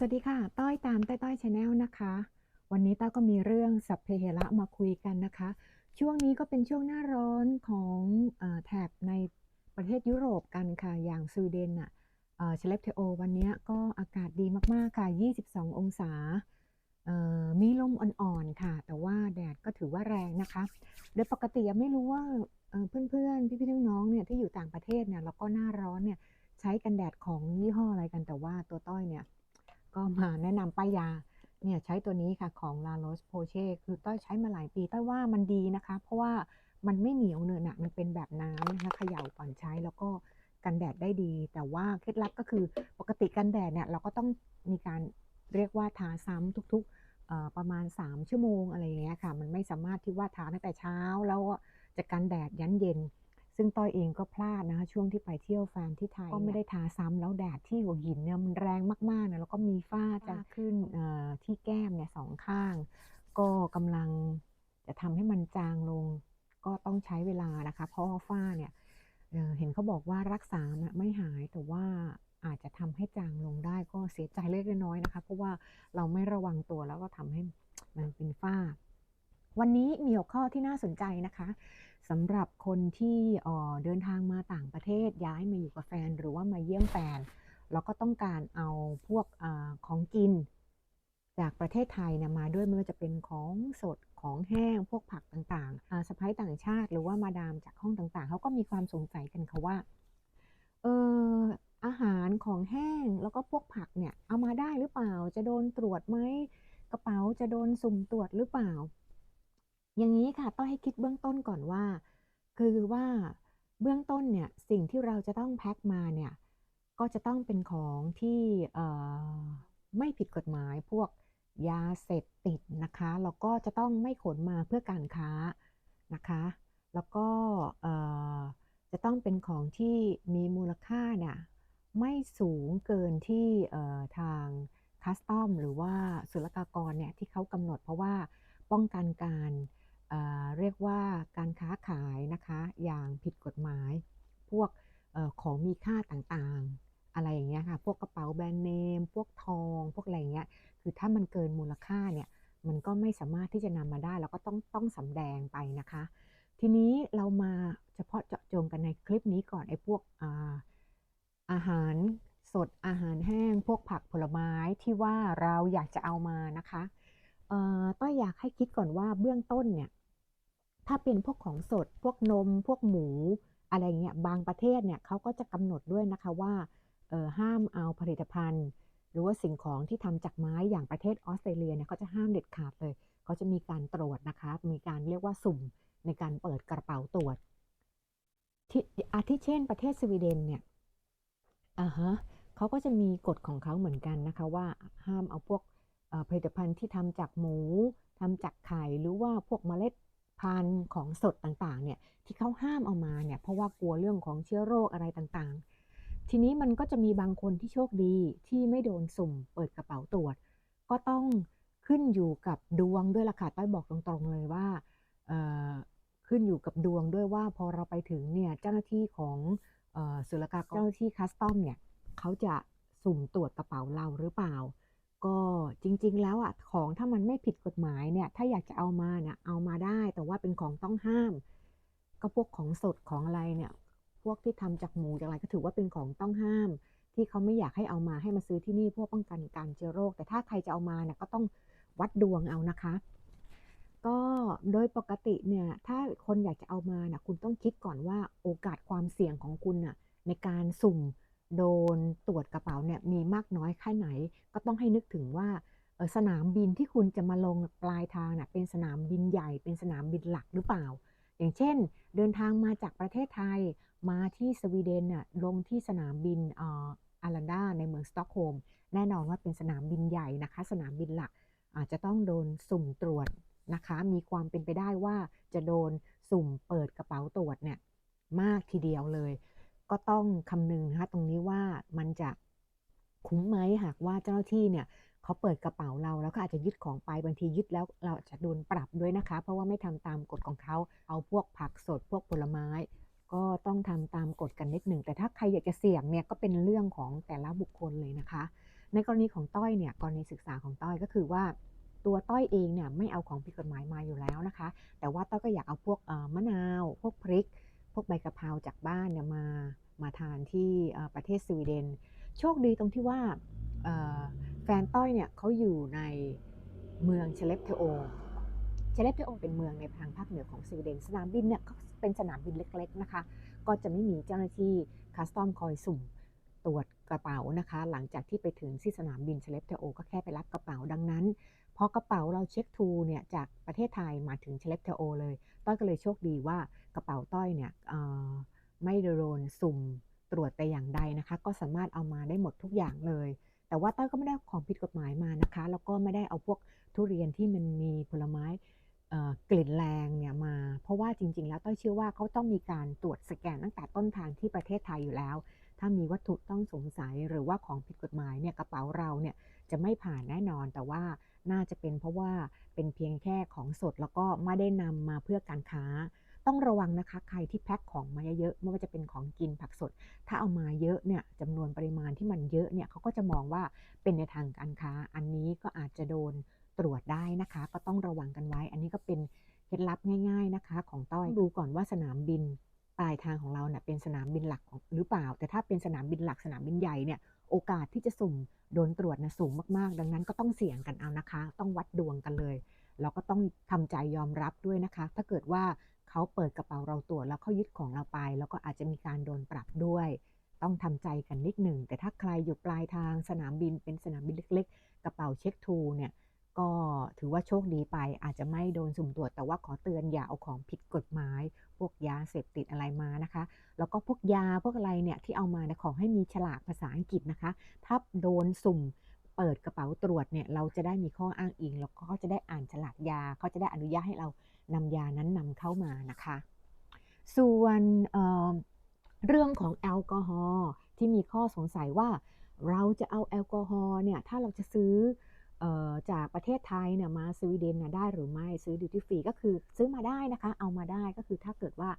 สวัสดีค่ะ ต้อยตามต้อยต้อยชาแนลนะคะ วันนี้ต้อยก็มีเรื่องสัพเพเหระมาคุยกันนะคะ ช่วงนี้ก็เป็นช่วงหน้าร้อนของอแถบในประเทศยุโรปกันค่ะ อย่างสวีเดนอะเชเลปเทโอวันนี้ก็อากาศดีมากๆค่ะ 22 องศาเอ่อมีลมอ่อนๆค่ะ แต่ว่าแดดก็ถือว่าแรงนะคะ โดยปกติไม่รู้ว่าเพื่อนๆ พี่ๆ น้องๆ เนี่ยที่อยู่ต่างประเทศเนี่ยแล้วก็หน้าร้อนเนี่ยใช้กันแดดของยี่ห้ออะไรกัน แต่ว่าตัวต้อยเนี่ย ก็มาแนะนำป้ายยาเนี่ยใช้ตัวนี้ค่ะของ La Roche Posay คือต้อยใช้มาหลายปีต้อยว่ามันดีนะคะ เพราะว่ามันไม่เหนียวเนอะหนะมันเป็นแบบน้ำนะคะเขย่าก่อนใช้แล้วก็กันแดดได้ดี แต่ว่าเคล็ดลับก็คือปกติกันแดดเนี่ยเราก็ต้องมีการเรียกว่าทาซ้ำทุกๆประมาณ 3 ชั่วโมงอะไรอย่างเงี้ยค่ะ มันไม่สามารถที่ว่าทาตั้งแต่เช้าแล้วจะกันแดดยันเย็น ซึ่งต้อยเองก็พลาดนะคะช่วงที่ไปเที่ยวแฟนที่ไทย ก็ไม่ได้ทาซ้ำแล้วแดดที่หัวหินเนี่ยมันแรงมากๆนะแล้วก็มีฝ้าจะขึ้นเอ่อที่แก้มเนี่ยสองข้าง ก็กำลังจะทำให้มันจางลง ก็ต้องใช้เวลานะคะ เพราะว่าฝ้าเนี่ยเอ่อเห็นเขาบอกว่ารักษาน่ะไม่หายแต่ว่าอาจจะทำให้จางลงได้ก็เสียใจเล็กน้อยๆนะคะ เพราะว่าเราไม่ระวังตัวแล้วก็ทำให้มันเป็นฝ้า วันนี้มีหัวข้อที่น่าสนใจนะคะสำหรับคนที่เดินทางมาต่างประเทศย้ายมาอยู่กับแฟนหรือว่ามาเยี่ยมแฟน แล้วก็ต้องการเอาพวกอของกิน จากประเทศไทยนี่ยมาด้วยไม่ว่าจะเป็นของสดของแห้งพวกผักต่างๆสะพ้ายต่างชาติ หรือว่ามาดามจากห้องต่างๆเขาก็มีความสงสัยกันค่ะว่าเอออาหารของแห้งแล้วก็พวกผักเนี่ยเอามาได้หรือเปล่าจะโดนตรวจไหมกระเป๋าจะโดนสุ่มตรวจหรือเปล่า อย่างนี้ค่ะต้องให้คิดเบื้องต้นก่อนว่า คือว่าเบื้องต้นเนี่ยสิ่งที่เราจะต้องแพ็คมาเนี่ยก็จะต้องเป็นของที่ไม่ผิดกฎหมายพวกยาเสพติดนะคะแล้วก็จะต้องไม่ขนมาเพื่อการค้านะคะ แล้วก็จะต้องเป็นของที่มีมูลค่าเนี่ยไม่สูงเกินที่ทางคัสตอมหรือว่าศุลกากรเนี่ยที่เขากำหนดเพราะว่าป้องกันการ เรียกว่าการค้าขายนะคะอย่างผิดกฎหมาย พวกอของมีค่าต่างๆ อะไรอย่างเงี้ยค่ะพวกกระเป๋าแบรนด์เนม พวกทองพวกอะไรเงี้ยคือถ้ามันเกินมูลค่าเนี่ยมันก็ไม่สามารถที่จะนำมาได้ แล้วก็ต้องต้องสำแดงไปนะคะ ทีนี้เรามาเฉพาะเจาะจงกันในคลิปนี้ก่อนไอ้พวกอาอาหารสดอาหารแห้ง พวกผักผลไม้ที่ว่าเราอยากจะเอามานะคะต้อยอยากให้คิดก่อนว่าเบื้องต้นเนี่ย ถ้าเป็นพวกของสด พวกนม พวกหมู อะไรเงี้ย บางประเทศเนี่ยเขาก็จะกำหนดด้วยนะคะว่าออห้ามเอาผลิตภัณฑ์ หรือว่าสิ่งของที่ทำจากไม้อย่างประเทศออสเตรเลียเนี่ยเขาจะห้ามเด็ดขาดเลยเขาจะมีการตรวจนะคะ มีการเรียกว่าสุ่มในการเปิดกระเป๋าตรวจที่อาทิเช่น ประเทศสวีเดนเนี่ยอ่าฮะเขาก็จะมีกฎของเขาเหมือนกันนะคะว่าห้ามเอาพวกผลิตภัณฑ์ที่ทำจากหมูทำจากไข่หรือว่าพวกเมล็ด พันธุ์ของสดต่างๆเนี่ยที่เขาห้ามเอามาเนี่ยเพราะว่ากลัวเรื่องของเชื้อโรคอะไรต่างๆ ทีนี้มันก็จะมีบางคนที่โชคดีที่ไม่โดนสุ่มเปิดกระเป๋าตรวจ ก็ต้องขึ้นอยู่กับดวงด้วยล่ะค่ะต้อยบอกตรงๆเลยว่าขึ้นอยู่กับดวงด้วยว่าพอเราไปถึงเนี่ยเจ้าหน้าที่ของศุลกากรเจ้าหน้าที่คัสตอมเนี่ยเขาจะสุ่มตรวจกระเป๋าเราหรือเปล่า ก็จริงๆ แล้วอะของถ้ามันไม่ผิดกฎหมายเนี่ย ถ้าอยากจะเอามาเนี่ยเอามาได้ แต่ว่าเป็นของต้องห้าม ก็พวกของสดของอะไรเนี่ย พวกที่ทำจากหมูจากอะไรก็ถือว่าเป็นของต้องห้าม ที่เขาไม่อยากให้เอามาให้มาซื้อที่นี่เพื่อป้องกันการเชื้อโรค แต่ถ้าใครจะเอามาเนี่ยก็ต้องวัดดวงเอานะคะ ก็โดยปกติเนี่ยถ้าคนอยากจะเอามานะคุณต้องคิดก่อนว่าโอกาสความเสี่ยงของคุณน่ะในการสุ่ม โดนตรวจกระเป๋าเนี่ยมีมากน้อยแค่ไหน ก็ต้องให้นึกถึงว่าสนามบินที่คุณจะมาลงปลายทางน่ะเป็นสนามบินใหญ่เป็นสนามบินหลักหรือเปล่า อย่างเช่น เดินทางมาจากประเทศไทยมาที่สวีเดนน่ะลงที่สนามบินอออารันดาในเมืองสต็อกโฮล์มแน่นอนว่าเป็นสนามบินใหญ่นะคะ สนามบินหลักอาจจะต้องโดนสุ่มตรวจนะคะ มีความเป็นไปได้ว่าจะโดนสุ่มเปิดกระเป๋าตรวจเนี่ยมากทีเดียวเลย ก็ต้องคำนึงนะคะตรงนี้ว่ามันจะคุ้มไหมหากว่าเจ้าหน้าที่เนี่ยเขาเปิดกระเป๋าเราแล้วก็อาจจะยึดของไปบางทียึดแล้วเราอาจจะโดนปรับด้วยนะคะ เพราะว่าไม่ทำตามกฎของเขาเอาพวกผักสดพวกผลไม้ ก็ต้องทำตามกฎกันนิดหนึ่ง แต่ถ้าใครอยากจะเสี่ยงเนี่ยก็เป็นเรื่องของแต่ละบุคคลเลยนะคะ ในกรณีของต้อยเนี่ยกรณีศึกษาของต้อยก็คือว่า ตัวต้อยเองเนี่ยไม่เอาของผิดกฎหมายมาอยู่แล้วนะคะ แต่ว่าต้อยก็อยากเอาพวกมะนาว พวกพริก วกใบกะเพราจากบ้านเนี่ยมามาทานที่ประเทศสวีเดน โชคดีตรงที่ว่าแฟนต้อยเนี่ยเขาอยู่ในเมืองเชเลปเทโอเชเลปเทโอเป็นเมืองในทางภาคเหนือของสวีเดน สนามบินเนี่ยก็เป็นสนามบินเล็กๆนะคะ ก็จะไม่มีเจ้าหน้าที่คัสตอมคอยสุ่มตรวจกระเป๋านะคะ หลังจากที่ไปถึงที่สนามบินเชเลปเทโอก็แค่ไปรับกระเป๋าดังนั้นพอกระเป๋าเราเช็คทูเนี่ยจากประเทศไทยมาถึงเชเลปเทโอเลย ต้อยก็เลยโชคดีว่ากระเป๋าต้อยเนี่ยเอ่ไม่โดนสุ่มตรวจแต่อย่างใดนะคะ ก็สามารถเอามาได้หมดทุกอย่างเลย แต่ว่าต้อยก็ไม่ได้ของผิดกฎหมายมานะคะ แล้วก็ไม่ได้เอาพวกทุเรียนที่มันมีผลไม้กลิ่นแรงเนี่ยมา เพราะว่าจริง ๆ แล้วต้อยเชื่อว่าเขาต้องมีการตรวจสแกนตั้งแต่ต้นทางที่ประเทศไทยอยู่แล้ว ถ้ามีวัตถุต้องสงสัยหรือว่าของผิดกฎหมายเนี่ยกระเป๋าเราเนี่ยจะไม่ผ่านแน่นอนแต่ว่า น่าจะเป็นเพราะว่าเป็นเพียงแค่ของสดแล้วก็ไม่ได้นำมาเพื่อการค้า ต้องระวังนะคะใครที่แพ็คของมาเยอะๆไม่ว่าจะเป็นของกินผักสด ถ้าเอามาเยอะเนี่ยจำนวนปริมาณที่มันเยอะเนี่ยเขาก็จะมองว่าเป็นในทางการค้า อันนี้ก็อาจจะโดนตรวจได้นะคะ ก็ต้องระวังกันไว้ อันนี้ก็เป็นเคล็ดลับง่าย ๆนะคะ ของต้อยดูก่อนว่าสนามบินปลายทางของเราเนี่ยเป็นสนามบินหลักหรือเปล่า แต่ถ้าเป็นสนามบินหลักสนามบินใหญ่เนี่ย โอกาสที่จะสุ่มโดนตรวจนะสูงมากๆ ดังนั้นก็ต้องเสี่ยงกันเอานะคะ ต้องวัดดวงกันเลยเราก็ต้องทำใจยอมรับด้วยนะคะ ถ้าเกิดว่าเขาเปิดกระเป๋าเราตรวจแล้วเขายึดของเราไป แล้วก็อาจจะมีการโดนปรับด้วย ต้องทำใจกันนิดหนึ่ง แต่ถ้าใครอยู่ปลายทางสนามบินเป็นสนามบินเล็ก ๆ กระเป๋าเช็คทูเนี่ย ก็ถือว่าโชคดีไปอาจจะไม่โดนสุ่มตรวจ แต่ว่าขอเตือนอย่าเอาของผิดกฎหมาย พวกยาเสพติดอะไรมานะคะ แล้วก็พวกยาพวกอะไรเนี่ยที่เอามาเนี่ยขอให้มีฉลากภาษาอังกฤษนะคะ ถ้าโดนสุ่มเปิดกระเป๋าตรวจเนี่ยเราจะได้มีข้ออ้างอิง แล้วก็เขาจะได้อ่านฉลากยาเขาจะได้อนุญาตให้เรานำยานั้นนำเข้ามานะคะ ส่วนเเรื่องของแอลกอฮอล์ที่มีข้อสงสัยว่าเราจะเอาแอลกอฮอล์เนี่ยถ้าเราจะซื้อ จากประเทศไทยเนี่ยมาสวีเดนนะได้หรือไม่ซื้อดิวตี้ฟรีก็คือซื้อมาได้นะคะเอามาได้ก็คือถ้าเกิดว่า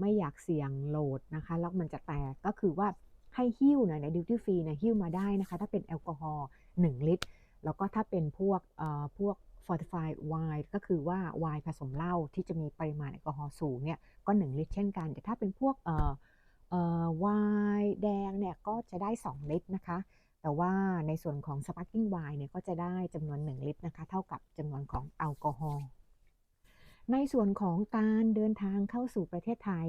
ไม่อยากเสี่ยงโหลดนะคะแล้วมันจะแตกก็คือว่าให้หิ้วหน่อยในดิวตี้ฟรีเนี่ยหิ้วมาได้นะคะ ถ้าเป็นแอลกอฮอล์1ลิตร แล้วก็ถ้าเป็นพวกพวก fortified wine ก็คือว่าไวน์ผสมเหล้าที่จะมีปริมาณแอลกอฮอล์สูงเนี่ยก็ 1 ลิตรเช่นกัน แต่ถ้าเป็นพวกไวน์แดงเนี่ยก็จะได้ 2 ลิตรนะคะ แต่ว่าในส่วนของ sparkling wine เนี่ยก็จะได้จำนวน 1 ลิตรนะคะ เท่ากับจำนวนของแอลกอฮอล์ ในส่วนของการเดินทางเข้าสู่ประเทศไทย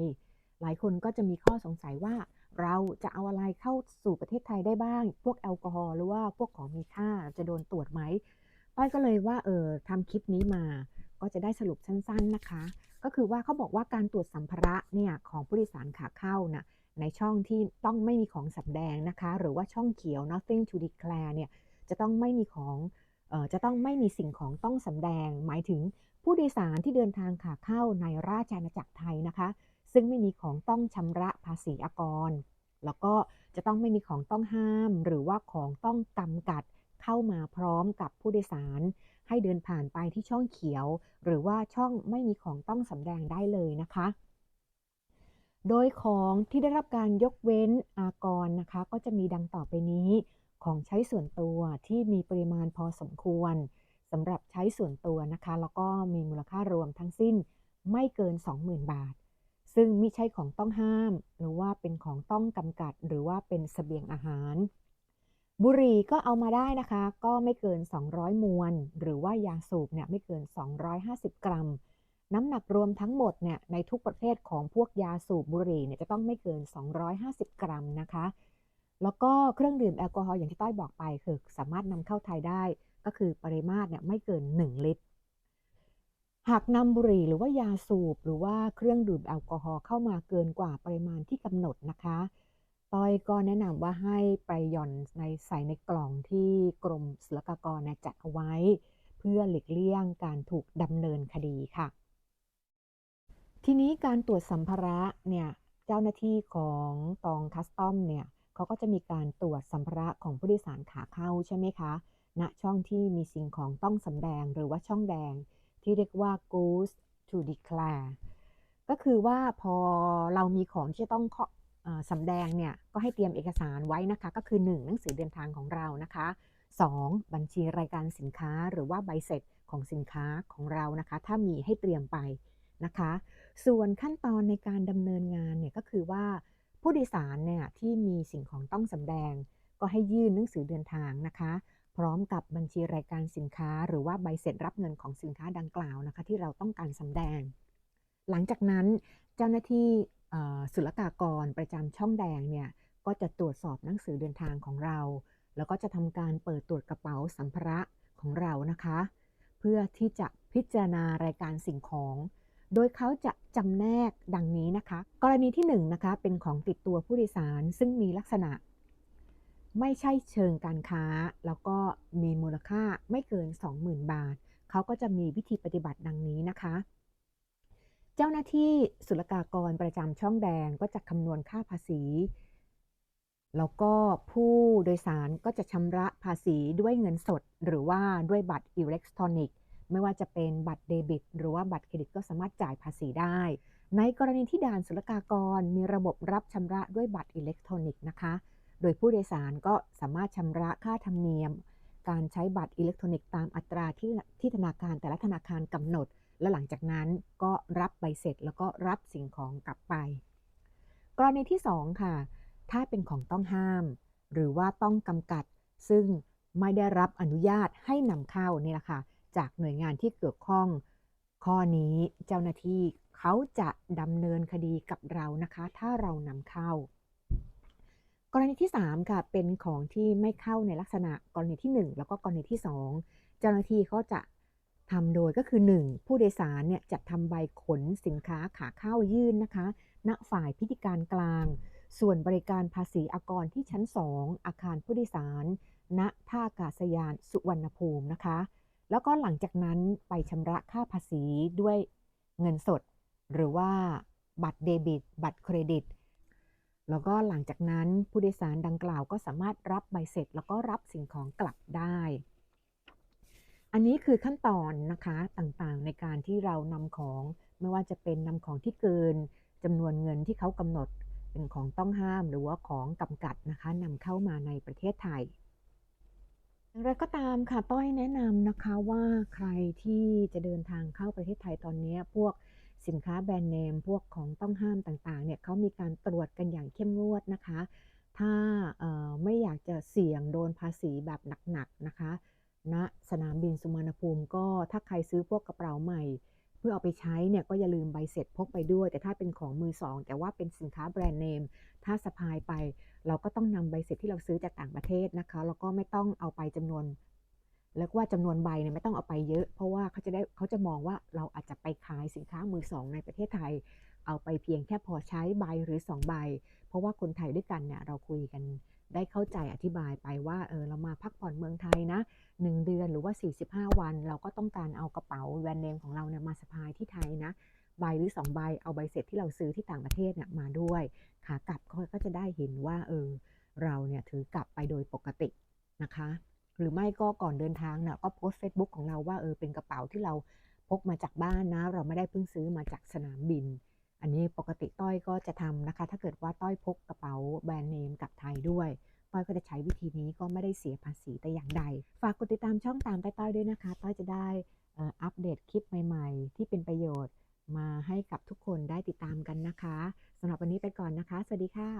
หลายคนก็จะมีข้อสงสัยว่าเราจะเอาอะไรเข้าสู่ประเทศไทยได้บ้าง พวกแอลกอฮอล์หรือว่าพวกของมีค่าจะโดนตรวจไหมต้อยก็เลยว่าเออทำคลิปนี้มา ก็จะได้สรุปสั้นๆนะคะ ก็คือว่าเขาบอกว่าการตรวจสัมภาระเนี่ยของผู้โดยสารขาเข้านะ ในช่องที่ต้องไม่มีของสำแดงนะคะ หรือว่าช่องเขียว nothing to declare เนี่ยจะต้องไม่มีของออจะต้องไม่มีสิ่งของต้องสำแดง หมายถึงผู้โดยสารที่เดินทางขาเข้าในราชอาณาจักรไทยนะคะ ซึ่งไม่มีของต้องชำระภาษีอากร แล้วก็จะต้องไม่มีของต้องห้าม หรือว่าของต้องกำกัดเข้ามาพร้อมกับผู้โดยสาร ให้เดินผ่านไปที่ช่องเขียว หรือว่าช่องไม่มีของต้องสำแดงได้เลยนะคะ โดยของที่ได้รับการยกเว้นอากรนะคะ ก็จะมีดังต่อไปนี้ ของใช้ส่วนตัวที่มีปริมาณพอสมควรสำหรับใช้ส่วนตัวนะคะ แล้วก็มีมูลค่ารวมทั้งสิ้นไม่เกิน 20,000 บาท ซึ่งมิใช่ของต้องห้าม หรือว่าเป็นของต้องกำกัด หรือว่าเป็นเสบียงอาหาร บุหรี่ก็เอามาได้นะคะ ก็ไม่เกิน 200 มวน หรือว่ายาสูบเนี่ยไม่เกิน 250 กรัม น้ำหนักรวมทั้งหมดเนี่ยในทุกประเภทของพวกยาสูบบุหรี่เนี่ยจะต้องไม่เกิน 250 กรัมนะคะ แล้วก็เครื่องดื่มแอลกอฮอล์อย่างที่ต้อยบอกไป คือสามารถนำเข้าไทยได้ ก็คือปริมาตรเนี่ยไม่เกิน 1 ลิตร หากนำบุหรี่หรือว่ายาสูบ หรือว่าเครื่องดื่มแอลกอฮอล์เข้ามาเกินกว่าปริมาณที่กำหนดนะคะต้อยก็แนะนำว่าให้ไปหย่อนในใส่ในกล่องที่กรมศุลกากรจัดเอาไว้ เพื่อหลีกเลี่ยงการถูกดำเนินคดีค่ะ ทีนี้การตรวจสัมภาระเนี่ยเจ้าหน้าที่ของกองคัสตอมเนี่ยเขาก็จะมีการตรวจสัมภาระของผู้โดยสารขาเข้าใช่ไหมคะณช่องที่มีสิ่งของต้องสำแดงหรือว่าช่องแดง ที่เรียกว่า goods to declare ก็คือว่าพอเรามีของที่จะต้องเอ่อสำแดงเนี่ยก็ให้เตรียมเอกสารไว้นะคะ ก็คือ 1 หนังสือเดินทางของเรานะคะ 2 บัญชีรายการสินค้าหรือว่าใบเสร็จของสินค้าของเรานะคะ ถ้ามีให้เตรียมไปนะคะ ส่วนขั้นตอนในการดำเนินงานเนี่ยก็คือว่าผู้โดยสารเนี่ยที่มีสิ่งของต้องสำแดง ก็ให้ยื่นหนังสือเดินทางนะคะ พร้อมกับบัญชีรายการสินค้า หรือว่าใบเสร็จรับเงินของสินค้าดังกล่าวนะคะ ที่เราต้องการสำแดง หลังจากนั้นเจ้าหน้าที่ศุลกากรประจำช่องแดงเนี่ยก็จะตรวจสอบหนังสือเดินทางของเรา แล้วก็จะทำการเปิดตรวจกระเป๋าสัมภาระของเรานะคะ เพื่อที่จะพิจารณารายการสิ่งของ โดยเขาจะจำแนกดังนี้นะคะ กรณีที่1นงนะคะเป็นของติดตัวผู้โดยสารซึ่งมีลักษณะ ไม่ใช่เชิงการค้า แล้วก็มีมูลค่าไม่เกิน 20,000 บาท เขาก็จะมีวิธีปฏิบัติดังนี้นะคะ เจ้าหน้าที่ศุลกากรประจำช่องแดงก็จะคำนวณค่าภาษี แล้วก็ผู้โดยสารก็จะชำระภาษีด้วยเงินสด หรือว่าด้วยบัตรอิเล็กทรอนิกส์ ไม่ว่าจะเป็นบัตรเดบิต หรือว่าบัตรเครดิตก็สามารถจ่ายภาษีได้ ในกรณีที่ด่านศุลกากรมีระบบรับชำระด้วยบัตรอิเล็กทรอนิกส์นะคะ โดยผู้โดยสารก็สามารถชำระค่าธรรมเนียม การใช้บัตรอิเล็กทรอนิกส์ตามอัตราที่ที่ธนาคารแต่ละธนาคารกำหนด และหลังจากนั้นก็รับใบเสร็จแล้วก็รับสิ่งของกลับไป กรณีที่ 2 ค่ะ ถ้าเป็นของต้องห้าม หรือว่าต้องกำกัด ซึ่งไม่ได้รับอนุญาตให้นำเข้านี่แหละค่ะ จากหน่วยงานที่เกี่ยวข้อง ข้อนี้เจ้าหน้าที่เขาจะดำเนินคดีกับเรานะคะ ถ้าเรานำเข้า กรณีที่ 3 ค่ะ เป็นของที่ไม่เข้าในลักษณะกรณีที่ 1 แล้วก็กรณีที่ 2 เจ้าหน้าที่เขาจะทำโดยก็คือ 1 ผู้โดยสารเนี่ยจะทำใบขนสินค้าขาเข้ายื่นนะคะ ณฝ่ายพิธีการกลาง ส่วนบริการภาษีอากรที่ชั้น 2 อาคารผู้โดยสาร ณท่าอากาศยานสุวรรณภูมินะคะ แล้วก็หลังจากนั้นไปชำระค่าภาษีด้วยเงินสด หรือว่าบัตรเดบิต บัตรเครดิต แล้วก็หลังจากนั้นผู้โดยสารดังกล่าวก็สามารถรับใบเสร็จ แล้วก็รับสิ่งของกลับได้ อันนี้คือขั้นตอนนะคะต่างๆ ในการที่เรานำของไม่ว่าจะเป็นนำของที่เกินจำนวนเงินที่เขากำหนดเป็นของต้องห้ามหรือว่าของกำกัดนะคะนำเข้ามาในประเทศไทย อย่างไรก็ตามค่ะต้อยแนะนำนะคะว่าใครที่จะเดินทางเข้าประเทศไทยตอนนี้พวกสินค้าแบรนด์เนม พวกของต้องห้ามต่างๆเนี่ยเขามีการตรวจกันอย่างเข้มงวดนะคะ ถ้าไม่อยากจะเสี่ยงโดนภาษีแบบหนักๆนะคะณนะสนามบินสุวรรณภูมิก็ถ้าใครซื้อพวกกระเป๋าใหม่ เพื่อเอาไปใช้เนี่ยก็อย่าลืมใบเสร็จพกไปด้วย แต่ถ้าเป็นของมือสองแต่ว่าเป็นสินค้าแบรนด์เนม ถ้าสะพายไปเราก็ต้องนำใบเสร็จที่เราซื้อจากต่างประเทศนะคะ แล้วก็ไม่ต้องเอาไปจำนวน แล้วว่าจำนวนใบเนี่ยไม่ต้องเอาไปเยอะ เพราะว่าเขาจะได้เขาจะมองว่าเราอาจจะไปขายสินค้ามือสองในประเทศไทย เอาไปเพียงแค่พอใช้ใบหรือ2ใบ เพราะว่าคนไทยด้วยกันเนี่ยเราคุยกันได้เข้าใจอธิบายไปว่าเออเรามาพักผ่อนเมืองไทยนะ 1 เดือนหรือว่า 45 วัน เราก็ต้องการเอากระเป๋าแบรนด์เนมของเราเนี่ยมาสะพายที่ไทยนะใบหรือ 2 ใบเอาใบเสร็จที่เราซื้อที่ต่างประเทศเนี่ยมาด้วย ขากลับก็จะได้เห็นว่า เออ เราเนี่ยถือกลับไปโดยปกตินะคะ หรือไม่ก็ก่อนเดินทางเนี่ยก็โพสต์ Facebook ของเราว่าเออเป็นกระเป๋าที่เราพกมาจากบ้านนะ เราไม่ได้เพิ่งซื้อมาจากสนามบิน อันนี้ปกติต้อยก็จะทำนะคะ ถ้าเกิดว่าต้อยพกกระเป๋าแบรนด์เนมกลับไทยด้วยต้อยก็จะใช้วิธีนี้ก็ไม่ได้เสียภาษีแต่อย่างใด ฝากกดติดตามช่องตามต้อยด้วยนะคะ ต้อยจะได้อัปเดตคลิปใหม่ ๆ ที่เป็นประโยชน์มาให้กับทุกคนได้ติดตามกันนะคะ สำหรับวันนี้ไปก่อนนะคะ สวัสดีค่ะ